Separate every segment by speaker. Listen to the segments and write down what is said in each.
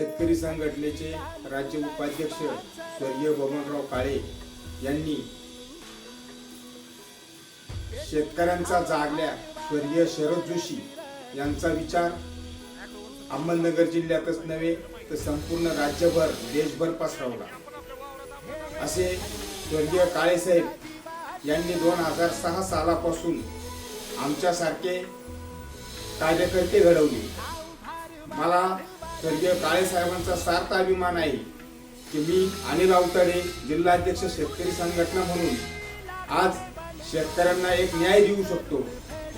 Speaker 1: शेतकरी संघटनेचे राज्य उपाध्यक्ष स्वर्गीय बबनराव काळे यांनी शेतकऱ्यांचा जागल्या स्वर्गीय शरद जोशी यांचा विचार अहमदनगर जिल्ह्यातच नव्हे तर संपूर्ण राज्यभर देशभर पसरवला. असे स्वर्गीय काळेसाहेब यांनी दोन हजार सहा सालापासून आमच्यासारखे कार्यकर्ते घडवले. मला स्वर्गीय काळेसाहेबांचा सार्थ अभिमान आहे की मी अनिल अवतडे जिल्हाध्यक्ष शेतकरी संघटना म्हणून आज शेतकऱ्यांना एक न्याय देऊ शकतो.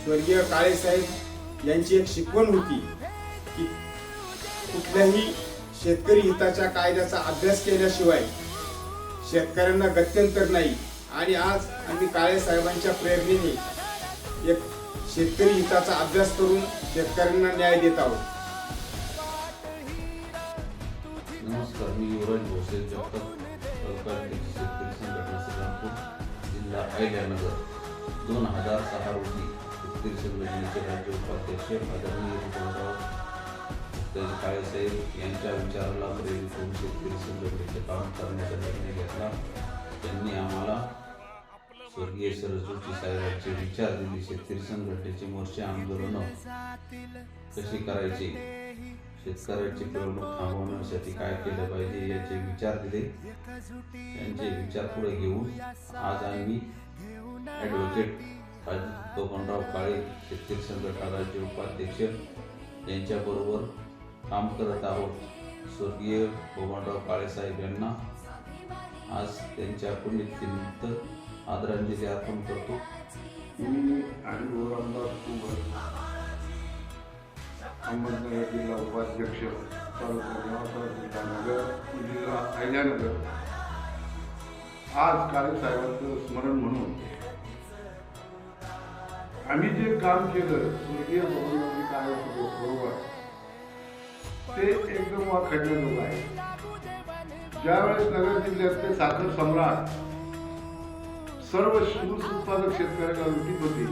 Speaker 1: स्वर्गीय काळेसाहेब यांची एक शिकवण होती की कुठल्याही शेतकरी हिताच्या कायद्याचा अभ्यास केल्याशिवाय शेतकऱ्यांना गत्यंतर नाही. आणि आज आम्ही काळे साहेबांच्या प्रेरणेने एक शेतकरी हिताचा अभ्यास करून शेतकऱ्यांना न्याय देत आहोत.
Speaker 2: मी युवराज भोसले जगताप तालुकाध्यक्ष शेतकरी संघटना श्रीरामपूर जिल्हा अहिल्यानगर दोन हजार सहा रोजी शेतकरी संघटनेचे राज्य उपाध्यक्ष आदरणीय विक्रमराव काळेसाहेब यांच्या विचाराला प्रेरित होऊन शेतकरी संघटनेचे काम करण्याचा निर्णय घेतला. त्यांनी आम्हाला स्वर्गीय सरस्वती साहेबांचे विचार दिले. शेतकरी संघटनेचे मोर्चे आंदोलन कसे करायचे? शेतकऱ्याची पिळवणूक थांबवण्यासाठी काय केलं पाहिजे याचे विचार दिले. त्यांचे विचार पुढे घेऊन आज आम्ही ॲडव्होकेट अजित बबनराव काळे शेतकरी संघटना राज्य उपाध्यक्ष यांच्याबरोबर काम करत आहोत. स्वर्गीय बबनराव काळे साहेब यांना आज त्यांच्या पुण्यतिनिमित्त आदरांजली अर्पण करतो.
Speaker 3: मी आणि अहमदनगर जिल्हा उपाध्यक्ष तालुका नेवासा नगर जिल्हा अहिल्यानगर आज काळे साहेबांचं स्मरण म्हणून आम्ही जे काम केलं स्वर्गीय भगवंती काळे बरोबर ते एकदम वाखडण्याजोगं आहे ज्यावेळेस नगर जिल्ह्यातले साखर सम्राट. सर्व ऊस उत्पादक शेतकऱ्याला लुटीत होती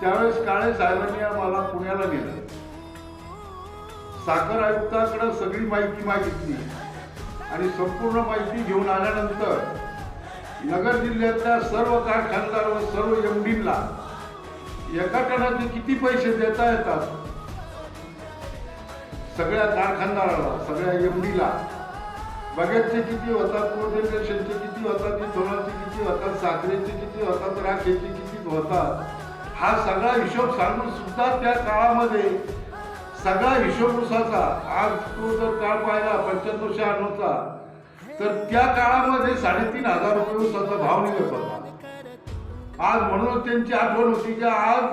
Speaker 3: त्यावेळेस काळे साहेबांनी आम्हाला पुण्याला नेलं. साखर आयुक्ताकडं सगळी माहिती मागितली. आणि संपूर्ण माहिती घेऊन आल्यानंतर नगर जिल्ह्यातल्या सर्व कारखानदार व सर्व एमडींना एका टनाचे किती पैसे देता येतात? सगळ्या कारखानदाराला सगळ्या एमडीला बगेटचे किती होतात कोर्डिनेशनचे किती होतात इथोनाचे किती होतात साखरेचे किती होतात राखेचे किती होतात? हा सगळा हिशोब सांगून सुद्धा त्या काळामध्ये सगळा हिशोबसाचा आज तो जर काळ पाहिला पंच्याण्णव अण्णवचा तर त्या काळामध्ये साडेतीन हजार रुपये उसाचा भाव निघत होता. आज म्हणून त्यांची आठवण होती की आज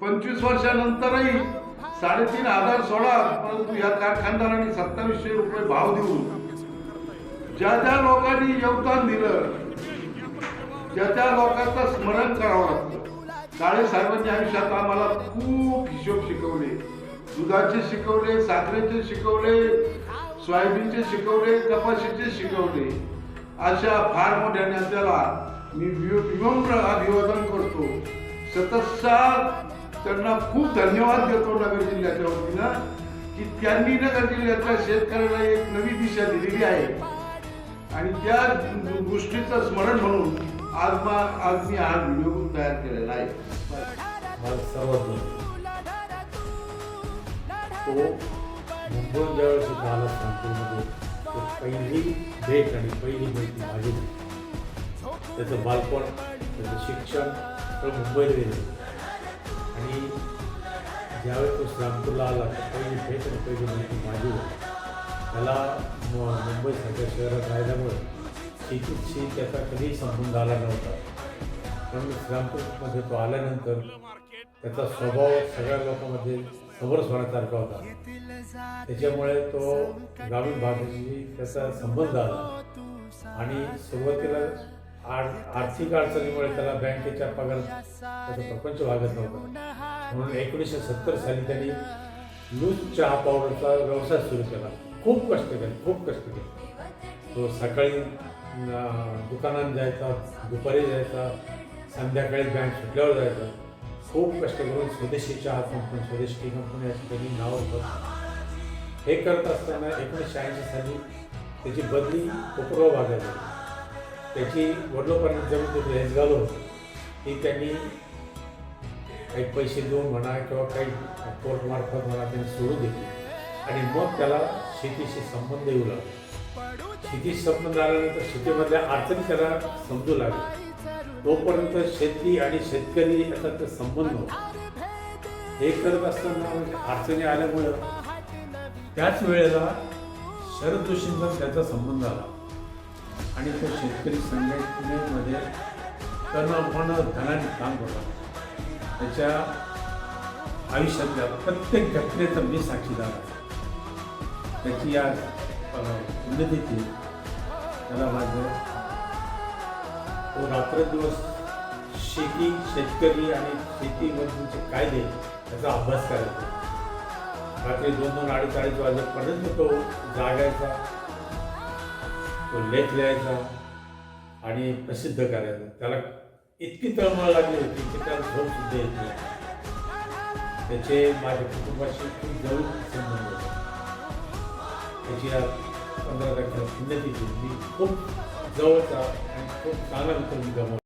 Speaker 3: पंचवीस वर्षानंतरही साडेतीन हजार सोळा परंतु या कारखानदारांनी सत्तावीसशे रुपये भाव देऊन ज्या ज्या लोकांनी योगदान दिलं ज्या त्या लोकांचं स्मरण करावं लागतं. काळे आयुष्यात आम्हाला खूप हिशोब शिकवले. दुधाचे शिकवले साखरेचे शिकवले सोयाबीनचे शिकवले कपाशीचे शिकवले अशा फार मोठ्या नेत्याला मी वि- विनम्र अभिवादन करतो. सततचा त्यांना खूप धन्यवाद देतो नगर जिल्ह्याच्या वतीनं की त्यांनी नगर जिल्ह्याच्या शेतकऱ्याला एक नवी दिशा दिलेली आहे. आणि त्या गोष्टीचं स्मरण म्हणून आज मा- आज मी हा व्हिडिओ तयार केलेला आहे.
Speaker 4: सर्वात तो मुंबईहून ज्यावेळेस इथं आला सांगपूरमध्ये म्हणजे तो पहिली भेट आणि पहिली माहिती माझी होती. त्याचं बालपण त्याचं शिक्षण सगळं मुंबईला गेलं. आणि ज्यावेळेस तो श्रामपूरला आला तर पहिली भेट आणि पहिली माहिती माझी त्याला मुंबईसारख्या शहरात राहिल्यामुळे शेतीशी त्याचा कधीही संबंध आला नव्हता. पण श्रामपूरमध्ये तो आल्यानंतर त्याचा स्वभाव सगळ्या लोकांमध्ये समरस होण्यासारखा होता. त्याच्यामुळे तो ग्रामीण भागाशी त्याचा संबंध आला. आणि सुरुवातीला आर आर्थिक अडचणीमुळे त्याला बँकेच्या पगार त्याचा प्रपंच भागत नव्हता. म्हणून एकोणीसशे सत्तर साली त्यांनी लूज चहा पावडरचा व्यवसाय सुरू केला. खूप कष्ट केले खूप कष्ट केले. तो सकाळी दुकानात जायचा दुपारी जायचा संध्याकाळी बँक सुटल्यावर जायचा. खूप कष्ट करून स्वदेशी चहा कंपनी स्वदेशी टी कंपनी अशी त्यांनी नाव होतं हे करत असताना एकोणीसशे ऐंशी साली त्याची बदली कोपरगाव भागात झाली. त्याची वडिलोपर्यंत जमीन त्याची हेसगालो होती ती त्यांनी काही पैसे देऊन म्हणा किंवा काही कोर्टमार्फत म्हणा त्यांनी सोडून दिली. आणि मग त्याला शेतीशी संबंध येऊ लागला. शेतीशी संबंध आल्यानंतर शेतीमधल्या अडचणी त्याला समजू लागल्या. तोपर्यंत शेती आणि शेतकरी याचा तो संबंध होता. हे करत असताना म्हणजे अडचणी आल्यामुळं त्याच वेळेला शरद जोशींचा त्याचा संबंध आला. आणि तो शेतकरी संघटनेमध्ये तन धनाने काम होता. त्याच्या आयुष्यातल्या प्रत्येक घटनेचा मी साक्षीदार त्याची या उन्नतीची त्याला माझं तो रात्रदिवस शेती शेतकरी आणि शेतीमधील कायदे याचा अभ्यास करायचा. रात्री दोन दोन अडीच अडीच वाजेपर्यंत तो जागायचा तो लेख लिहायचा आणि प्रसिद्ध करायचा. त्याला इतकी तळमळ लागली होती की त्याला झोप सुद्धा येत नाही. त्याचे माझ्या कुटुंबाशी खूप जवळ संबंध होता. त्याची आज पंधरा तारखेला पुण्यतिथी मी खूप जवळचा आणि खूप चांगला मित्र मी गमावला